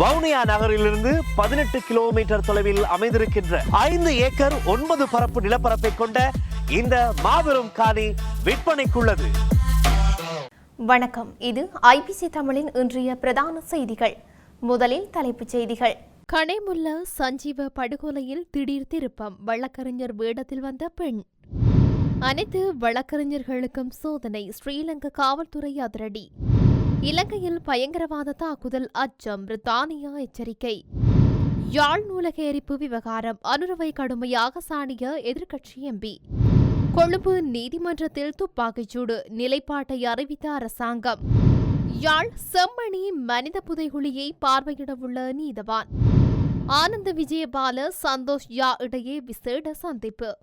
வவுனியா நகரிலிருந்து பதினெட்டு கிலோமீட்டர் தொலைவில் அமைந்திருக்கின்ற ஐந்து ஏக்கர் ஒன்பது பரப்பு நிலப்பரப்பை கொண்ட இந்த மாபெரும் காணி விற்பனைக்குள்ளது. வணக்கம். இது ஐபிசி தமிழின் இன்றைய பிரதான செய்திகள். முதலில் தலைப்புச் செய்திகள். கனேமுல்ல சஞ்சீவ படுகொலையில் திடீர் திருப்பம். வழக்கறிஞர் வேடத்தில் வந்த பெண். அனைத்து வழக்கறிஞர்களுக்கும் சோதனை. ஸ்ரீலங்கா காவல்துறை அதிரடி. இலங்கையில் பயங்கரவாத தாக்குதல் அச்சம். பிரித்தானியா எச்சரிக்கை. யாழ் நூலக எரிப்பு விவகாரம். அனுரவை கடுமையாக சாடிய எதிர்க்கட்சி எம்பி. கொழும்பு நீதிமன்றத்தில் துப்பாக்கிச்சூடு. நிலைப்பாட்டை அறிவித்த அரசாங்கம். யாழ் செம்மணி மனித புதைகுழியை பார்வையிடவுள்ள நீதவான். ஆனந்த விஜயபால சந்தோஷ் யா இடையே விசேட சந்திப்பு.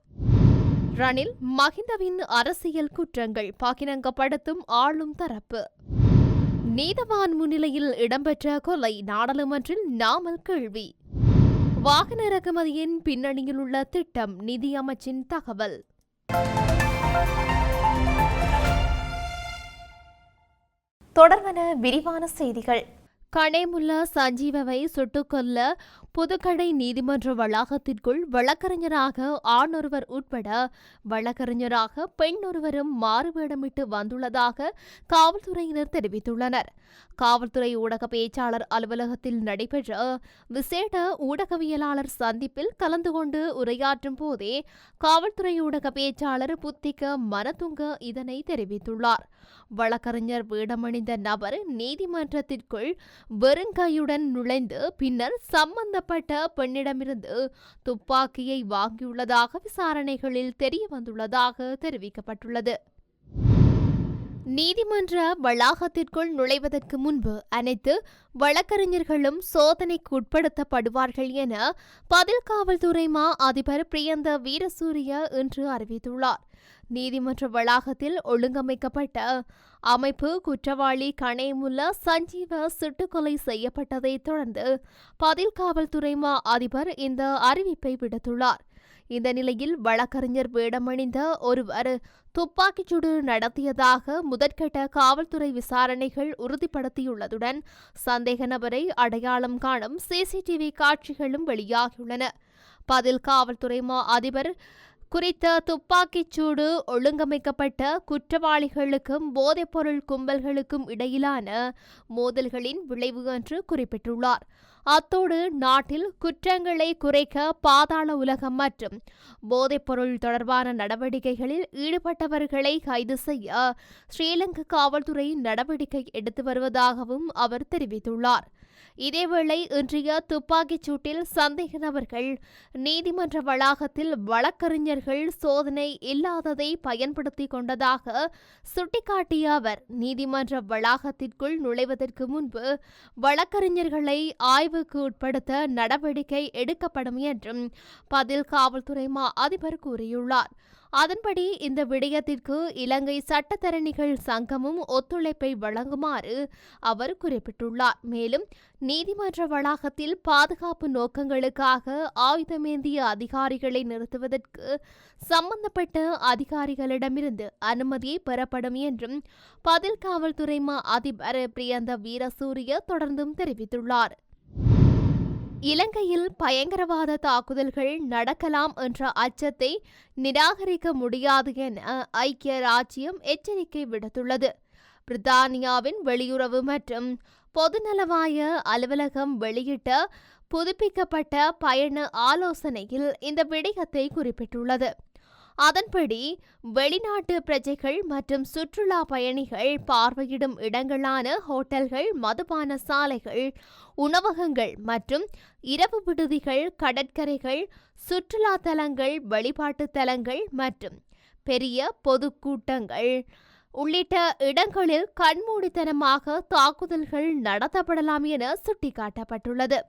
ரணில் மஹிந்தவின் அரசியல் குற்றங்கள். பகிரங்கப்படுத்தும் ஆளும் தரப்பு. நீதவான் முன்னிலையில் இடம்பெற்ற கொலை நாடாளுமன்றில் நாமல் கேள்வி. வாகன இறக்குமதியின் பின்னணியில் உள்ள திட்டம் நிதி அமைச்சின் தகவல். தொடர்வன விரிவான செய்திகள். கனேமுல்ல சஞ்சீவவை சுட்டுக்கொல்ல புதுக்கடை நீதிமன்ற வளாகத்திற்குள் வழக்கறிஞராக ஆணொருவர் உட்பட வழக்கறிஞராக பெண் ஒருவரும் மாறுவேடமிட்டு வந்துள்ளதாக காவல்துறையினர் தெரிவித்துள்ளனர். காவல்துறை ஊடக பேச்சாளர் அலுவலகத்தில் நடைபெற்ற விசேட ஊடகவியலாளர் சந்திப்பில் கலந்து கொண்டு உரையாற்றும் போதே காவல்துறை ஊடக பேச்சாளர் புத்திக மனதுங்க இதனை தெரிவித்துள்ளார். வழக்கறிஞர் வேடமணிந்த நபர் நீதிமன்றத்திற்குள் வெறுங்கையுடன் நுழைந்து பின்னர் சம்பந்த சம்பந்தப்பட்ட பெண்ணிடமிருந்து துப்பாக்கியை வாங்கியுள்ளதாக விசாரணைகளில் தெரிய வந்துள்ளதாக தெரிவிக்கப்பட்டுள்ளது. நீதிமன்ற வளாகத்திற்குள் நுழைவதற்கு முன்பு அனைத்து வழக்கறிஞர்களும் சோதனைக்கு உட்படுத்தப்படுவார்கள் என பதில் காவல்துறை மா அதிபர் பிரியந்த வீரசூரிய இன்று அறிவித்துள்ளார். நீதிமன்ற வளாகத்தில் ஒழுங்கமைக்கப்பட்ட அமைப்பு குற்றவாளி கணேமுல்ல சஞ்சீவ சுட்டுக்கொலை செய்யப்பட்டதை தொடர்ந்து பதில் காவல்துறை மா அதிபர் இந்த அறிவிப்பை விடுத்துள்ளார். இந்த நிலையில் வழக்கறிஞர் வேடமணிந்த ஒருவர் துப்பாக்கிச்சூடு நடத்தியதாக முதற்கட்ட காவல்துறை விசாரணைகள் உறுதிப்படுத்தியுள்ளதுடன் சந்தேக நபரை அடையாளம் காணும் சிசிடிவி காட்சிகளும் வெளியாகியுள்ளன. பதில் காவல்துறை மா அதிபர் குறித்த துப்பாக்கிச்சூடு ஒழுங்கமைக்கப்பட்ட குற்றவாளிகளுக்கும் போதைப்பொருள் கும்பல்களுக்கும் இடையிலான மோதல்களின் விளைவு என்று குறிப்பிட்டுள்ளார். அத்தோடு நாட்டில் குற்றங்களை குறைக்க பாதாள உலகம் மற்றும் போதைப்பொருள் தொடர்பான நடவடிக்கைகளில் ஈடுபட்டவர்களை கைது செய்ய ஸ்ரீலங்கா காவல்துறை நடவடிக்கை எடுத்து வருவதாகவும் அவர் தெரிவித்துள்ளார். இதேவேளை இன்றைய துப்பாக்கிச் சூட்டில் சந்தேக நபர்கள் நீதிமன்ற வளாகத்தில் வழக்கறிஞர்கள் சோதனை இல்லாததை பயன்படுத்தி கொண்டதாக சுட்டிக்காட்டிய அவர் நீதிமன்ற வளாகத்திற்குள் நுழைவதற்கு முன்பு வழக்கறிஞர்களை ஆய்வுக்கு உட்படுத்த நடவடிக்கை எடுக்கப்படும் என்றும் பதில் காவல்துறை மா அதிபர் கூறியுள்ளார். அதன்படி இந்த விடயத்திற்கு இலங்கை சட்டத்தரணிகள் சங்கமும் ஒத்துழைப்பை வழங்குமாறு அவர் குறிப்பிட்டுள்ளார். மேலும் நீதிமன்ற வளாகத்தில் பாதுகாப்பு நோக்கங்களுக்காக ஆயுதமேந்திய அதிகாரிகளை நிறுத்துவதற்கு சம்பந்தப்பட்ட அதிகாரிகளிடமிருந்து அனுமதி பெறப்படும் என்றும் பதில் காவல்துறை மா அதிபர் பிரியந்த வீரசூரிய தொடர்ந்தும் தெரிவித்துள்ளார். இலங்கையில் பயங்கரவாத தாக்குதல்கள் நடக்கலாம் என்ற அச்சத்தை நிராகரிக்க முடியாது என ஐக்கிய ராஜ்யம் எச்சரிக்கை விடுத்துள்ளது. பிரித்தானியாவின் வெளியுறவு மற்றும் பொதுநலவாய அலுவலகம் வெளியிட்ட புதுப்பிக்கப்பட்ட பயண ஆலோசனையில் இந்த விடயத்தை குறிப்பிட்டுள்ளது. அதன்படி வெளிநாட்டு பிரஜைகள் மற்றும் சுற்றுலா பயணிகள் பார்வையிடும் இடங்களான ஹோட்டல்கள் மதுபான சாலைகள் உணவகங்கள் மற்றும் இரவு விடுதிகள் கடற்கரைகள் சுற்றுலா தலங்கள் வழிபாட்டு தலங்கள் மற்றும் பெரிய பொதுக்கூட்டங்கள் உள்ளிட்ட இடங்களில் கண்மூடித்தனமாக தாக்குதல்கள் நடத்தப்படலாம் என சுட்டிக்காட்டப்பட்டுள்ளது.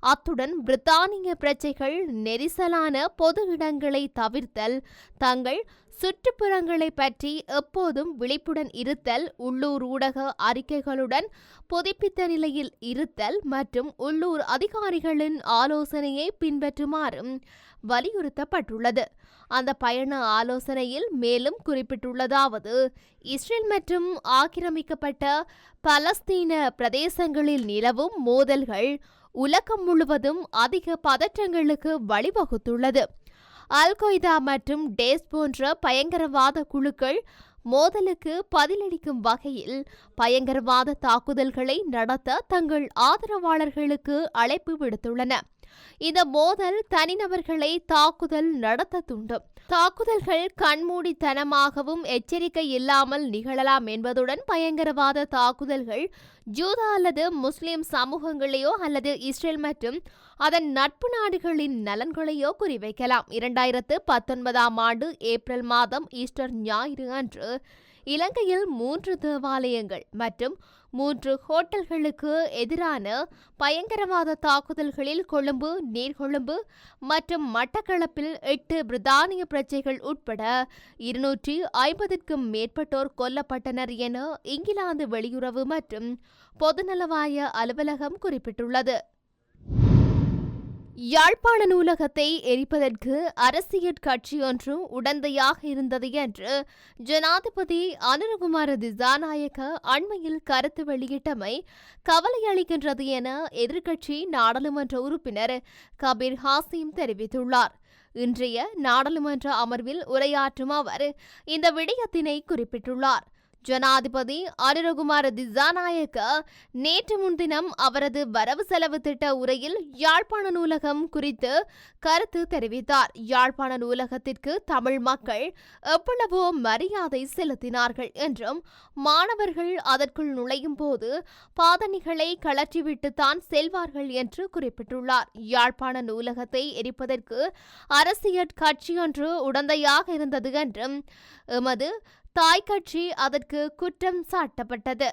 அத்துடன் பிரித்தானிய பிரஜைகள் நெரிசலான பொது இடங்களை தவிர்த்தல் தங்கள் சுற்றுப்புறங்களை பற்றி எப்போதும் விழிப்புடன் இருத்தல் உள்ளூர் ஊடக அறிக்கைகளுடன் புதுப்பித்த நிலையில் இருத்தல் மற்றும் உள்ளூர் அதிகாரிகளின் ஆலோசனையை பின்பற்றுமாறும் வலியுறுத்தப்பட்டுள்ளது. அந்த பயண ஆலோசனையில் மேலும் குறிப்பிட்டுள்ளதாவது இஸ்ரேல் மற்றும் ஆக்கிரமிக்கப்பட்ட பலஸ்தீன பிரதேசங்களில் நிலவும் மோதல்கள் உலகம் முழுவதும் அதிக பதற்றங்களுக்கு வழிவகுத்துள்ளது. அல் கொய்தா மற்றும் டேஸ் போன்ற பயங்கரவாத குழுக்கள் மோதலுக்கு பதிலளிக்கும் வகையில் பயங்கரவாத தாக்குதல்களை நடத்த தங்கள் ஆதரவாளர்களுக்கு அழைப்பு விடுத்துள்ளன. இந்த மோதல் தனிநபர்களை தாக்குதல் நடத்த தூண்டும் தாக்குதல்கள் கண்மூடித்தனமாகவும் எச்சரிக்கை இல்லாமல் நிகழலாம் என்பதுடன் பயங்கரவாத தாக்குதல்கள் ஜூதா அல்லது முஸ்லிம் சமூகங்களையோ அல்லது இஸ்ரேல் மற்றும் அதன் நட்பு நாடுகளின் நலன்களையோ குறிவைக்கலாம். இரண்டாயிரத்து பத்தொன்பதாம் ஆண்டு ஏப்ரல் மாதம் ஈஸ்டர் ஞாயிறு அன்று இலங்கையில் மூன்று தேவாலயங்கள் மற்றும் மூன்று ஹோட்டல்களுக்கு எதிரான பயங்கரவாத தாக்குதல்களில் கொழும்பு நீர்கொழும்பு மற்றும் மட்டக்களப்பில் எட்டு பிரித்தானிய பிரஜைகள் உட்பட இருநூற்றி ஐம்பதுக்கும் மேற்பட்டோர் கொல்லப்பட்டனர் என இங்கிலாந்து வெளியுறவு மற்றும் பொதுநலவாய அலுவலகம் குறிப்பிட்டுள்ளது. யாழ்ப்பாண நூலகத்தை எரிப்பதற்கு அரசியல் கட்சியொன்று உடந்தையாக இருந்தது என்று ஜனாதிபதி அனுரகுமார திசாநாயக்க அண்மையில் கருத்து வெளியிட்டமை கவலை அளிக்கின்றது என எதிர்க்கட்சி நாடாளுமன்ற உறுப்பினர் கபீர் ஹாசிம் தெரிவித்துள்ளார். இன்றைய நாடாளுமன்ற அமர்வில் உரையாற்றும் அவர் இந்த விடயத்தினை குறிப்பிட்டுள்ளார். ஜனாதிபதி அனுரகுமார திசாநாயக்க நேற்று முன்தினம் அவரது வரவு செலவு திட்ட உரையில் யாழ்ப்பாண நூலகம் குறித்து கருத்து தெரிவித்தார். யாழ்ப்பாண நூலகத்திற்கு தமிழ் மக்கள் எவ்வளவோ மரியாதை செலுத்தினார்கள் என்றும் மாணவர்கள் அதற்குள் நுழையும் போது பாதணிகளை கழற்றிவிட்டுத்தான் செல்வார்கள் என்று குறிப்பிட்டுள்ளார். யாழ்ப்பாண நூலகத்தை எரிப்பதற்கு அரசியல் கட்சியொன்று உடந்தையாக இருந்தது என்றும் எமது தாய் கட்சி அதற்கு குற்றம் சாட்டப்பட்டது.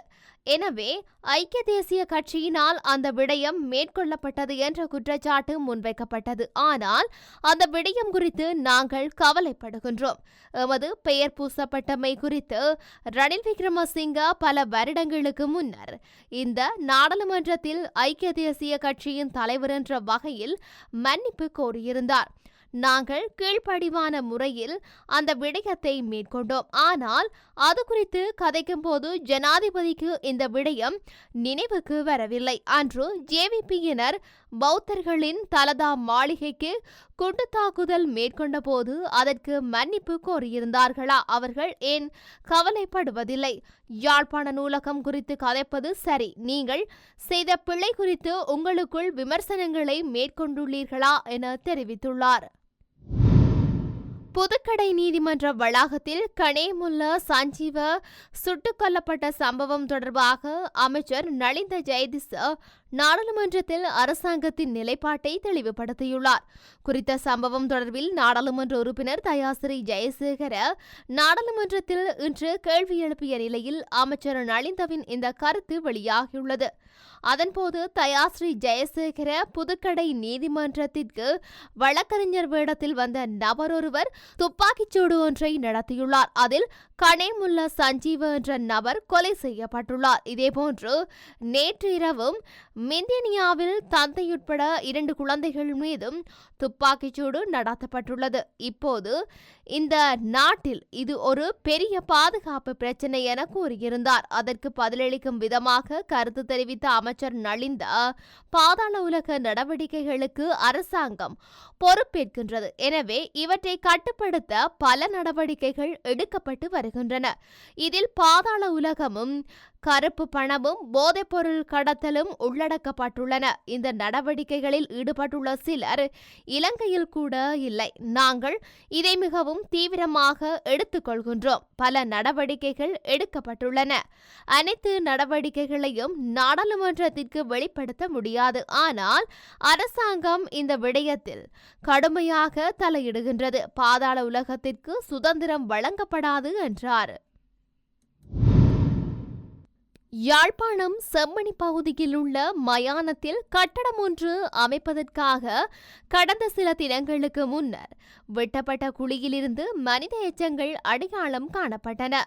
எனவே ஐக்கிய தேசிய கட்சியினால் அந்த விடயம் மேற்கொள்ளப்பட்டது என்ற குற்றச்சாட்டு முன்வைக்கப்பட்டது. ஆனால் அந்த விடயம் குறித்து நாங்கள் கவலைப்படுகின்றோம். எமது பெயர் பூசப்பட்டமை குறித்து ரணில் விக்ரமசிங்க பல வருடங்களுக்கு முன்னர் இந்த நாடாளுமன்றத்தில் ஐக்கிய தேசிய கட்சியின் தலைவர் என்ற வகையில் மன்னிப்பு கோரியிருந்தார். நாங்கள் கீழ்ப்படிவான முறையில் அந்த விடயத்தை மேற்கொண்டோம். ஆனால் அது குறித்து கதைக்கும் போது ஜனாதிபதிக்கு இந்த விடயம் நினைவுக்கு வரவில்லை. அன்று ஜேவிபியினர் பௌத்தர்களின் தலதா மாளிகைக்கு குண்டு தாக்குதல் மேற்கொண்ட போது அதற்கு மன்னிப்பு கோரியிருந்தார்களா? அவர்கள் ஏன் கவலைப்படுவதில்லை? யாழ்ப்பாண நூலகம் குறித்து கதைப்பது சரி. நீங்கள் செய்த பிழை குறித்து உங்களுக்குள் விமர்சனங்களை மேற்கொண்டுள்ளீர்களா என தெரிவித்துள்ளார். புதுக்கடை நீதிமன்ற வளாகத்தில் கனேமுல்ல சஞ்சீவ சுட்டுக் கொல்லப்பட்ட சம்பவம் தொடர்பாக அமைச்சர் நலிந்த ஜெயதிச நாடாளுமன்றத்தில் அரசாங்கத்தின் நிலைப்பாட்டை தெளிவுபடுத்தியுள்ளார். குறித்த சம்பவம் தொடர்பில் நாடாளுமன்ற உறுப்பினர் தயாசிரி ஜெயசேகர நாடாளுமன்றத்தில் இன்று கேள்வி எழுப்பிய நிலையில் அமைச்சர் நலிந்தவின் இந்த கருத்து வெளியாகியுள்ளது. அதன்போது தயாஸ்ரீ ஜெயசேகர புதுக்கடை நீதிமன்றத்திற்கு வழக்கறிஞர் வேடத்தில் வந்த நபரொருவர் துப்பாக்கிச்சூடு ஒன்றை நடத்தியுள்ளார். அதில் கனேமுல்ல சஞ்சீவ என்ற நபர் கொலை செய்யப்பட்டுள்ளார். இதேபோன்று நேற்று இரவும் மிந்தினியாவில் தந்தையுட்பட இரண்டு குழந்தைகள் மீதும் துப்பாக்கிச்சூடு நடத்தப்பட்டுள்ளது. இப்போது இந்த நாட்டில் இது ஒரு பெரிய பாதுகாப்பு பிரச்சனை என கூறியிருந்தார். அதற்கு பதிலளிக்கும் விதமாக கருத்து தெரிவித்த அமைச்சர் நலிந்தா பாதாள உலக நடவடிக்கைகளுக்கு அரசாங்கம் பொறுப்பேற்கின்றது. எனவே இவற்றை கட்டுப்படுத்த பல நடவடிக்கைகள் எடுக்கப்பட்டு வருகின்றன. இதில் பாதாள உலகமும் கருப்பு பணமும் போதைப்பொருள் கடத்தலும் உள்ளடக்கப்பட்டுள்ளன. இந்த நடவடிக்கைகளில் ஈடுபட்டுள்ள சிலர் இலங்கையில் கூட இல்லை. நாங்கள் இதை மிகவும் தீவிரமாக எடுத்துக்கொள்கின்றோம். பல நடவடிக்கைகள் எடுக்கப்பட்டுள்ளன. அனைத்து நடவடிக்கைகளையும் நாடாளுமன்றத்திற்கு வெளிப்படுத்த முடியாது. ஆனால் அரசாங்கம் இந்த விடயத்தில் கடுமையாக தலையிடுகின்றது. பாதாள உலகத்திற்கு சுதந்திரம் வழங்கப்படாது என்றார். யாழ்ப்பாணம் செம்மணி பகுதியில் உள்ள மயானத்தில் கட்டடம் ஒன்று அமைப்பதற்காக கடந்த சில தினங்களுக்கு முன்னர் வெட்டப்பட்ட குழியிலிருந்து மனித எச்சங்கள் அடையாளம் காணப்பட்டன.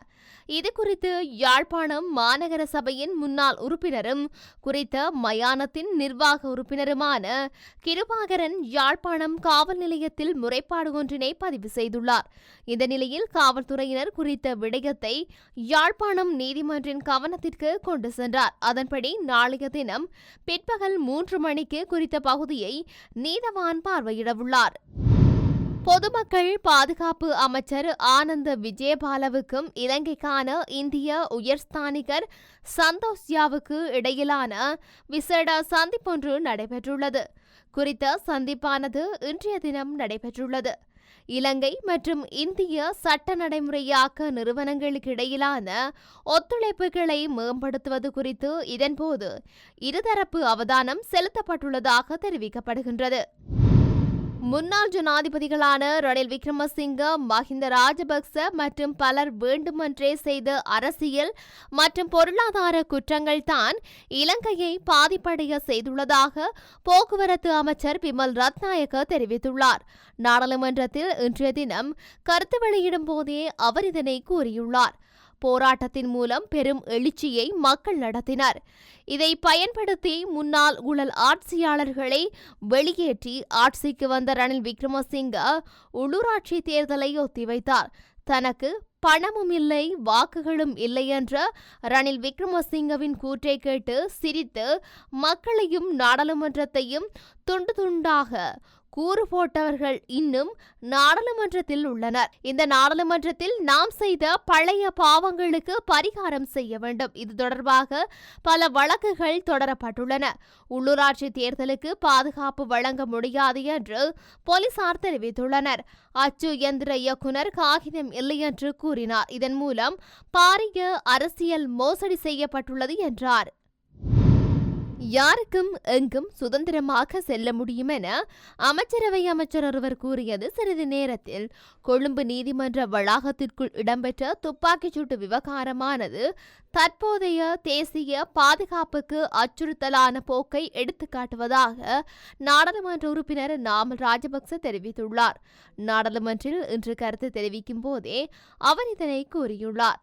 இது குறித்து யாழ்ப்பாணம் மாநகர சபையின் முன்னாள் உறுப்பினரும் குறித்த மயானத்தின் நிர்வாக உறுப்பினருமான கிருபாகரன் யாழ்ப்பாணம் காவல் நிலையத்தில் முறைப்பாடு ஒன்றினை பதிவு செய்துள்ளார். இந்த நிலையில் காவல்துறையினர் குறித்த விடயத்தை யாழ்ப்பாணம் நீதிமன்றின் கவனத்திற்கு கொண்டு சென்றார். அதன்படி நாளைய தினம் பிற்பகல் மூன்று மணிக்கு குறித்த பகுதியை நீதவான் பார்வையிடவுள்ளார். பொதுமக்கள் பாதுகாப்பு அமைச்சர் ஆனந்த விஜயபாலவுக்கும் இலங்கைக்கான இந்திய உயர்ஸ்தானிகர் சந்தோஷ்யாவுக்கு இடையிலான விசேட சந்திப்பொன்று நடைபெற்றுள்ளது. குறித்த சந்திப்பானது இன்றைய தினம் நடைபெற்றுள்ளது. இலங்கை மற்றும் இந்திய சட்ட நடைமுறையாக்க நிறுவனங்களுக்கு இடையிலான ஒத்துழைப்புகளை மேம்படுத்துவது குறித்து இதன்போது இருதரப்பு அவதானம் செலுத்தப்பட்டுள்ளதாக தெரிவிக்கப்படுகின்றது. முன்னாள் ஜனாதிபதிகளான ரணில் விக்ரமசிங்க மஹிந்த ராஜபக்ச மற்றும் பலர் வேண்டுமென்றே செய்த அரசியல் மற்றும் பொருளாதார குற்றங்கள் தான் இலங்கையை பாதிப்படைய செய்துள்ளதாக போக்குவரத்து அமைச்சர் பிமல் ரத்நாயக்க தெரிவித்துள்ளார். நாடாளுமன்றத்தில் இன்றைய தினம் கருத்து வெளியிடும் போதே அவர் இதனை கூறியுள்ளார். போராட்டத்தின் மூலம் பெரும் எழுச்சியை மக்கள் நடத்தினர். இதை பயன்படுத்தி முன்னாள் ஊழல் ஆட்சியாளர்களை வெளியேற்றி ஆட்சிக்கு வந்த ரணில் விக்ரமசிங்க உள்ளூராட்சி தேர்தலை ஒத்திவைத்தார். தனக்கு பணமும் இல்லை வாக்குகளும் இல்லை என்ற ரணில் விக்ரமசிங்கவின் கூற்றை கேட்டு சிரித்து மக்களையும் நாடாளுமன்றத்தையும் துண்டு துண்டாக கூறு போட்டவர்கள் இன்னும் நாடாளுமன்றத்தில் உள்ளனர். இந்த நாடாளுமன்றத்தில் நாம் செய்த பழைய பாவங்களுக்கு பரிகாரம் செய்ய வேண்டும். இது தொடர்பாக பல வழக்குகள் தொடரப்பட்டுள்ளன. உள்ளூராட்சி தேர்தலுக்கு பாதுகாப்பு வழங்க முடியாது என்று போலீசார் தெரிவித்துள்ளனர். அச்சு இயந்திர இயக்குனர் காகிதம் இல்லை என்று கூறினார். இதன் மூலம் பாரிய அரசியல் மோசடி செய்யப்பட்டுள்ளது என்றார். யாருக்கும் எங்கும் சுதந்திரமாக செல்ல முடியும் என அமைச்சரவை அமைச்சர் ஒருவர் கூறியது சிறிது நேரத்தில். கொழும்பு நீதிமன்ற வளாகத்திற்குள் இடம்பெற்ற துப்பாக்கிச்சூட்டு விவகாரமானது தற்போதைய தேசிய பாதுகாப்புக்கு அச்சுறுத்தலான போக்கை எடுத்துக்காட்டுவதாக நாடாளுமன்ற உறுப்பினர் நாமல் ராஜபக்ச தெரிவித்துள்ளார். நாடாளுமன்றில் இன்று கருத்து தெரிவிக்கும் போதே அவர் இதனை கூறியுள்ளார்.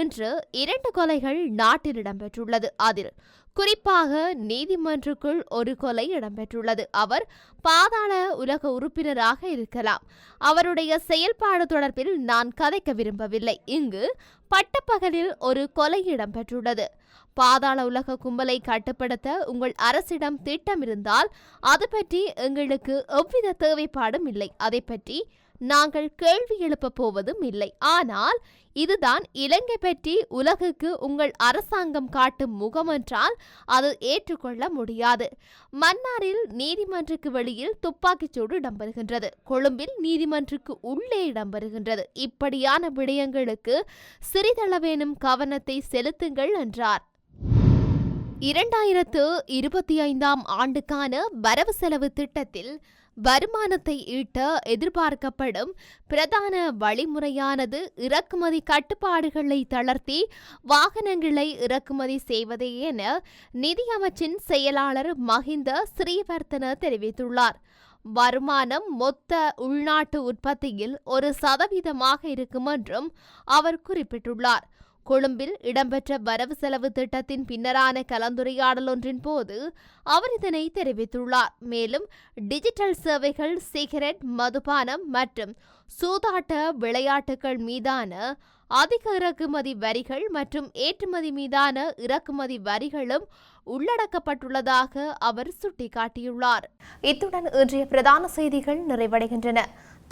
இன்று இரண்டு கொலைகள் நாட்டில் இடம்பெற்றுள்ளது. அதில் குறிப்பாக நீதிமன்றுக்குள் ஒரு கொலை இடம்பெற்றுள்ளது. அவர் பாதாள உலக உறுப்பினராக இருக்கலாம். அவருடைய செயல்பாடு தொடர்பில் நான் கதைக்க விரும்பவில்லை. இங்கு பட்டப்பகலில் ஒரு கொலை இடம்பெற்றுள்ளது. பாதாள உலக கும்பலை கட்டுப்படுத்த உங்கள் அரசிடம் திட்டம் இருந்தால் அது பற்றி எங்களுக்கு எவ்வித தேவைப்பாடும் இல்லை. அதை பற்றி நாங்கள் கேள்வி எழுப்பப் போவதும் இல்லை. ஆனால் இதுதான் இலங்கை பற்றி உலகுக்கு உங்கள் அரசாங்கம் காட்டும் முகமென்றால் அது ஏற்றுக்கொள்ள முடியாது. மன்னாரில் நீதிமன்றக்கு வெளியில் துப்பாக்கிச்சூடு இடம்பெறுகின்றது. கொழும்பில் நீதிமன்றக்கு உள்ளே இடம்பெறுகின்றது. இப்படியான விடயங்களுக்கு சிறிதளவேனும் கவனத்தை செலுத்துங்கள் என்றார். இரண்டாயிரத்து இருபத்தி ஐந்தாம் ஆண்டுக்கான வரவு செலவு திட்டத்தில் வருமானத்தை ஈட்ட எதிர்பார்க்கப்படும் பிரதான வழிமுறையானது இறக்குமதி கட்டுப்பாடுகளை தளர்த்தி வாகனங்களை இறக்குமதி செய்வதே என நிதியமைச்சின் செயலாளர் மஹிந்த ஸ்ரீவர்த்தன தெரிவித்துள்ளார். வருமானம் மொத்த உள்நாட்டு உற்பத்தியில் ஒரு சதவீதமாக இருக்கும் என்றும் அவர் குறிப்பிட்டுள்ளார். கொழும்பில் இடம்பெற்ற வரவு செலவு திட்டத்தின் பின்னரான கலந்துரையாடல் ஒன்றின் போது அவர் இதனை தெரிவித்துள்ளார். மேலும் டிஜிட்டல் சேவைகள் சிகரெட் மதுபானம் மற்றும் சூதாட்ட விளையாட்டுகள் மீதான அதிக இறக்குமதி வரிகள் மற்றும் ஏற்றுமதி மீதான இறக்குமதி வரிகளும் உள்ளடக்கப்பட்டுள்ளதாக அவர் சுட்டிக்காட்டியுள்ளார். இத்துடன் இன்றைய பிரதான செய்திகள் நிறைவடைகின்றன.